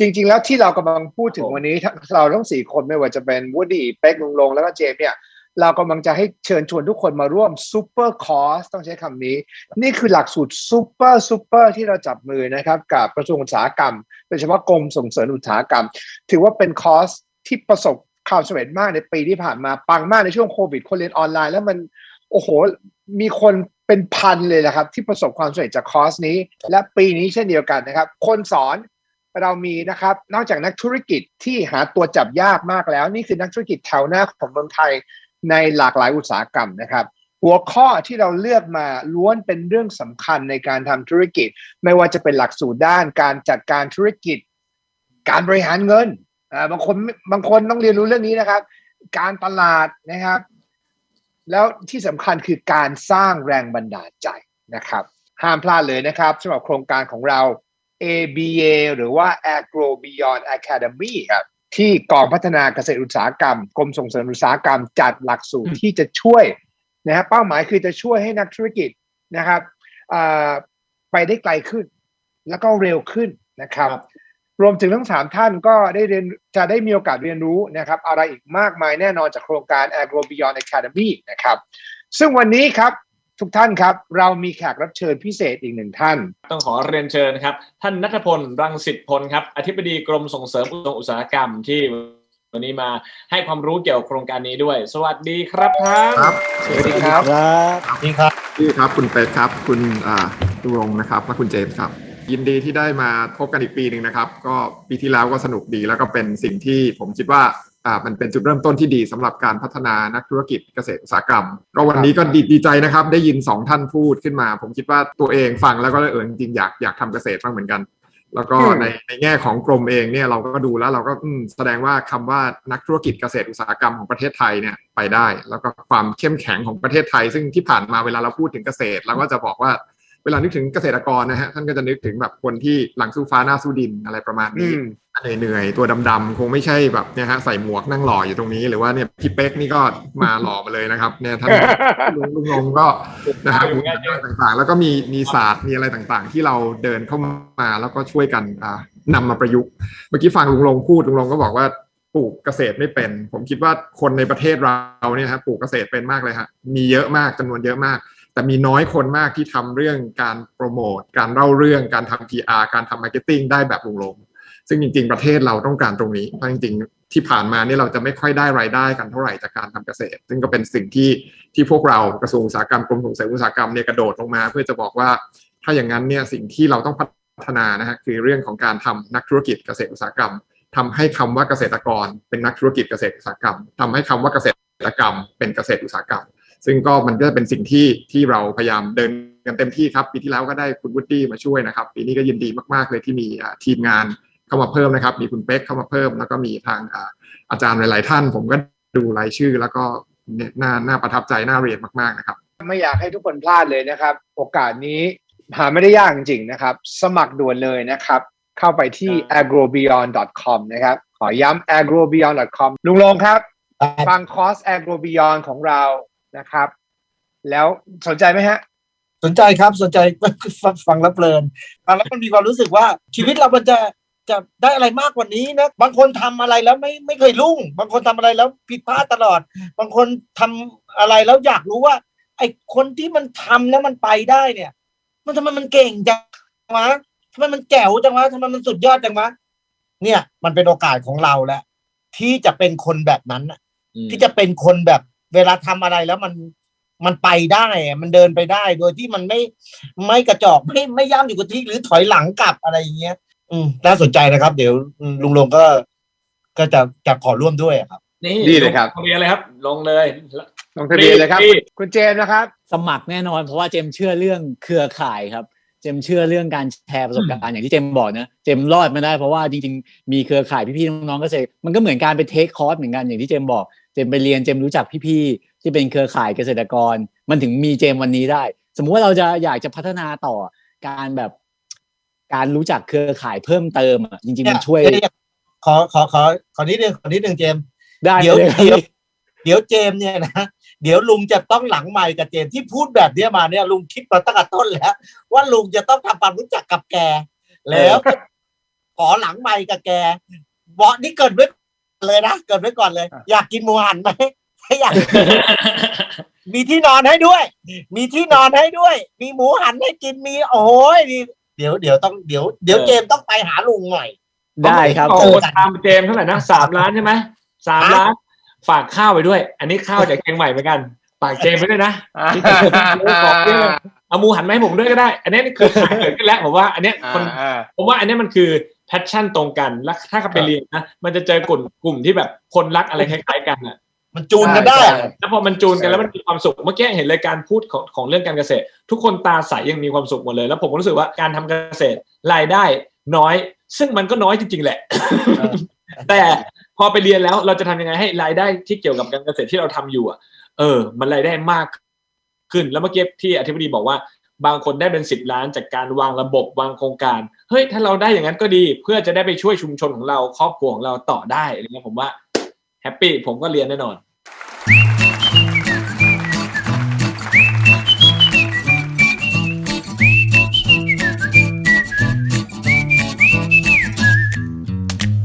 จริง ๆ แล้วที่เรากำลังพูดถึงผมวันนี้ทั้งเราทั้งสี่คนไม่ว่าจะเป็นวูดดี้เป็กลุงลงแล้วก็เจมส์เนี่ยเรากำลังจะให้เชิญชวนทุกคนมาร่วมซูเปอร์คอร์สต้องใช้คำนี้ นี่คือหลักสูตรซูเปอร์ซูเปอร์ที่เราจับมือนะครับ กับกระทรวงอุตสาหกรรมโดยเฉพาะกรมส่งเสริมอุตสาหกรรม ถือว่าเป็นคอร์สที่ประสบความสำเร็จมากในปีที่ผ่านมาปังมากในช่วงโควิดคนเรียนออนไลน์แล้วมันโอ้โห มีคนเป็นพันเลยนะครับ ที่ประสบความสำเร็จจากคอร์สนี้ และปีนี้เช่นเดียวกันนะครับ คนสอน เรามีนะครับ นอกจากนักธุรกิจที่หาตัวจับยากมากแล้ว นี่คือนักธุรกิจแถวหน้าของเมืองไทยในหลากหลายอุตสาหกรรมนะครับ หัวข้อที่เราเลือกมาล้วนเป็นเรื่องสำคัญในการทำธุรกิจ ไม่ว่าจะเป็นหลักสูตรด้านการจัดการธุรกิจ การบริหารเงินบางคนบางคนต้องเรียนรู้เรื่องนี้นะครับ การตลาดนะครับ แล้วที่สำคัญคือการสร้างแรงบันดาลใจนะครับ ห้ามพลาดเลยนะครับสำหรับโครงการของเรา ABA หรือว่า Agro Beyond Academy ครับที่กองพัฒนาเกษตรอุตสาหกรรมกรมส่งเสริมอุตสาหกรรมจัดหลักสูตรที่จะช่วยนะครับเป้าหมายคือจะช่วยให้นักธุรกิจนะครับอ่าไปได้ไกลขึ้น แล้วก็เร็วขึ้นนะครับ รวมถึงทั้งสามท่านก็ได้เรียนจะได้มีโอกาสเรียนรู้นะครับ อะไรอีกมากมายแน่นอนจากโครงการ Agro Beyond Academy นะครับ ซึ่งวันนี้ครับ ทุกท่านครับ เรามีแขกรับเชิญพิเศษอีกหนึ่งท่าน ต้องขอเรียนเชิญครับ ท่านนัทพลรังสิตพลครับอธิบดีกรมส่งเสริมอุตสาหกรรมที่วันนี้มาให้ความรู้เกี่ยวกับโครงการนี้ด้วย สวัสดีครับท่านครับ สวัสดีครับนี่ครับพี่ครับคุณเป็ดครับคุณอ่าตุรงค์นะครับและคุณเจมส์ครับ ยินดีที่ได้มาพบกันอีกปีหนึ่งนะครับ ก็ปีที่แล้วก็สนุกดีแล้วก็เป็นสิ่งที่ผมคิดว่า อ่ามันเป็นจุดเริ่มต้นที่ดีสำหรับการพัฒนานักธุรกิจเกษตรอุตสาหกรรม ก็วันนี้ก็ดีดีใจนะครับ ได้ยินสองท่านพูดขึ้นมา ผมคิดว่าตัวเองฟังแล้วก็เออจริงๆอยากอยากทำเกษตรบ้างเหมือนกัน แล้วก็อืมในในแง่ของกรมเองเนี่ยเราก็ดูแล้วเราก็อืมแสดงว่าคำว่านักธุรกิจเกษตรอุตสาหกรรมของประเทศไทยเนี่ยไปได้ แล้วก็ความเข้มแข็งของประเทศไทย ซึ่งที่ผ่านมาเวลาเราพูดถึงเกษตรเราก็จะบอกว่า เวลานึกถึงเกษตรกรนะฮะท่านก็จะนึกถึงแบบคนที่หลังสู้ฟ้าหน้าสู้ดินอะไรประมาณอืนี้มเหนื่อยๆตัวดำๆคงไม่ใช่แบบเนี่ยฮะใส่หมวกนั่งหล่ออยู่ตรงนี้ หรือว่าเนี่ยพี่เป๊กนี่ก็มาหล่อมาเลยนะครับเนี่ยท่านลุงลุงลงก็นะฮะอยู่มีงานเยอะต่างๆ แล้วก็มีมีศาสตร์มีอะไรต่างๆ ที่เราเดินเข้ามาแล้วก็ช่วยกันอ่านำมาประยุกต์เมื่อกี้ฟังลุงลงพูดลุงลงก็บอกว่าปลูกเกษตรไม่เป็น ผมคิดว่าคนในประเทศเราเนี่ยฮะปลูกเกษตรเป็นมากเลยฮะมีเยอะมากจำนวนเยอะมาก แต่มีน้อยคนมากที่ทำเรื่องการโปรโมทการเล่าเรื่องการทำ PR การทำมาร์เก็ตติ้งได้แบบลงลงซึ่งจริง ๆ ประเทศเราต้องการตรงนี้เพราะจริงๆ ที่ผ่านมาเนี่ยเราจะไม่ค่อยได้รายได้กันเท่าไหร่จากการทำเกษตร ซึ่งก็เป็นสิ่งที่ที่พวกเรากระทรวงอุตสาหกรรมกรมส่งเสริมอุตสาหกรรมเนี่ยกระโดดลงมา เพื่อจะบอกว่าถ้าอย่างนั้นเนี่ยสิ่งที่เราต้องพัฒนานะฮะคือเรื่องของการทำนักธุรกิจเกษตรอุตสาหกรรมทำให้คำว่าเกษตรกร เป็นนักธุรกิจเกษตรอุตสาหกรรมทำให้คำว่าเกษตรกรรม เป็นเกษตรอุตสาหกรรม ซึ่งก็มันก็เป็นสิ่งที่ที่เราพยายามเดินกันเต็มที่ครับ ปีที่แล้วก็ได้คุณวุฒิมาช่วยนะครับ ปีนี้ก็ยินดีมากๆเลยที่มีอ่าทีมงานเข้ามาเพิ่มนะครับ มีคุณเป๊กเข้ามาเพิ่ม แล้วก็มีทางอ่าอาจารย์หลาย ๆ ท่าน ผมก็ดูรายชื่อ แล้วก็เนี่ยน่าน่าประทับใจน่าเรียนมากๆนะครับ ไม่อยากให้ทุกคนพลาดเลยนะครับ โอกาสนี้หาไม่ได้ยากจริงๆนะครับ สมัครด่วนเลยนะครับ เข้าไปที่ agrobeyond.com นะครับ ขอย้ำ agrobeyond.com ลุงลงครับ ฟังคอร์ส agrobeyond ของเรา นะครับ แล้วสนใจไหมฮะ สนใจครับสนใจฟังฟังแล้วเพลินฟังแล้วมันมีความรู้สึกว่าชีวิตเรามันจะจะได้อะไรมากกว่านี้นะ บางคนทำอะไรแล้วไม่ไม่เคยรุ่ง บางคนทำอะไรแล้วผิดพลาดตลอด บางคนทำอะไรแล้วอยากรู้ว่า ไอ้คนที่มันทำแล้วมันไปได้เนี่ย มันทำไมมันเก่งจังวะทำไมมันแจ๋วจังวะทำไมมันสุดยอดจังวะเนี่ย มันเป็นโอกาสของเราแหละที่จะเป็นคนแบบนั้นน่ะที่จะเป็นคนแบบ เวลาทำอะไรแล้วมันมันไปได้อะมันเดินไปได้ โดยที่มันไม่ไม่กระจอกไม่ไม่ย่ำอยู่กับที่หรือถอยหลังกลับอะไรอย่างเงี้ย อืมน่าสนใจนะครับ เดี๋ยวอืมลุงลงก็ ก็จะจะขอร่วมด้วยอะครับ นี่ดีเลยครับงเรียนเลยครับ ลงเลยลงทะเบียนเลยครับรีบคุณเจมส์นะครับ สมัครแน่นอนเพราะว่าเจมเชื่อเรื่องเครือข่ายครับ เจมเชื่อเรื่องการแชร์ประสบการณ์อย่างที่เจมบอกนะเจมรอดมาได้เพราะว่าจริงๆมีเครือข่ายพี่ๆน้องๆเกษตรมันก็เหมือนการไปเทคคอร์สเหมือนกันอย่างที่เจมบอกเจ มไปเรียนเจมรู้จักพี่ๆที่เป็นเครือข่ายเกษตรกร มันถึงมีเจมวันนี้ได้ สมมุติว่าเราจะอยากจะพัฒนาต่อการแบบ การรู้จักเครือข่ายเพิ่มเติมอะจริงๆมันช่วยเนี่ยขอขอขอขอนิดนึงขอนิดนึงเจมส์ได้เดี๋ยวเลยครับเดี๋ยวเดี๋ยวเจมส์เนี่ยนะเดี๋ยวลุงจะต้องหลังไมค์กับเจมส์ที่พูดแบบเนี้ยมาเนี่ยลุงคิดมาตั้งแต่ต้นแล้ว ว่าลุงจะต้องทำความรู้จักกับแก แล้วก็ขอหลังไมค์กับแกบอกนี่เกิดไว้ เลยนะเกิดไว้ก่อนเลย อยากกินหมูหันไหมถ้าอยากมีที่นอนให้ด้วย มีที่นอนให้ด้วย มีหมูหันให้กินมีโอ้ยนี่เดี๋ยวเดี๋ยวต้องเดี๋ยวเดี๋ยวเออเจมส์ต้องไปหาลุงหน่อย ได้ครับโอ้โหตามเจมส์เท่าไหร่นะสามล้านใช่ไหมสามล้าน ฝากข้าวไปด้วย อันนี้ข้าวจากเชียงใหม่เหมือนกันฝากเจมส์ไปด้วยนะที่จะบอกเรื่องเอาหมูหันมาให้ผมด้วยก็ได้ อันนี้นี่คือขายเกิดขึ้นแล้วผมว่า อันเนี้ยคนอ่าผมว่าอันนี้มันคือ แพชชั่นตรงกันแล้วถ้าเขาไปเรียนนะมันจะเจอกลุ่มกลุ่มที่แบบคนรักอะไรคล้ายๆกันอะมันจูนกันได้ใช่อะแล้วพอมันจูนกันใช่แล้วมันมีความสุข เมื่อกี้เห็นรายการพูดของของเรื่องการเกษตร ทุกคนตาใสยังมีความสุขหมดเลย แล้วผมก็รู้สึกว่าการทำเกษตรรายได้น้อย ซึ่งมันก็น้อยจริงๆแหละ แต่พอไปเรียนแล้วเราจะทำยังไงให้รายได้ที่เกี่ยวกับการเกษตรที่เราทำอยู่อะเออ มันรายได้มากขึ้น แล้วเมื่อกี้ที่อธิบดีบอกว่า บางคนได้เป็นสิบล้านจากการวางระบบวางโครงการ เฮ้ยถ้าเราได้อย่างนั้นก็ดี เพื่อจะได้ไปช่วยชุมชนของเราครอบครัวของเราต่อได้อะไรเงี้ยผมว่าแฮปปี้ผมก็เรียนแน่นอน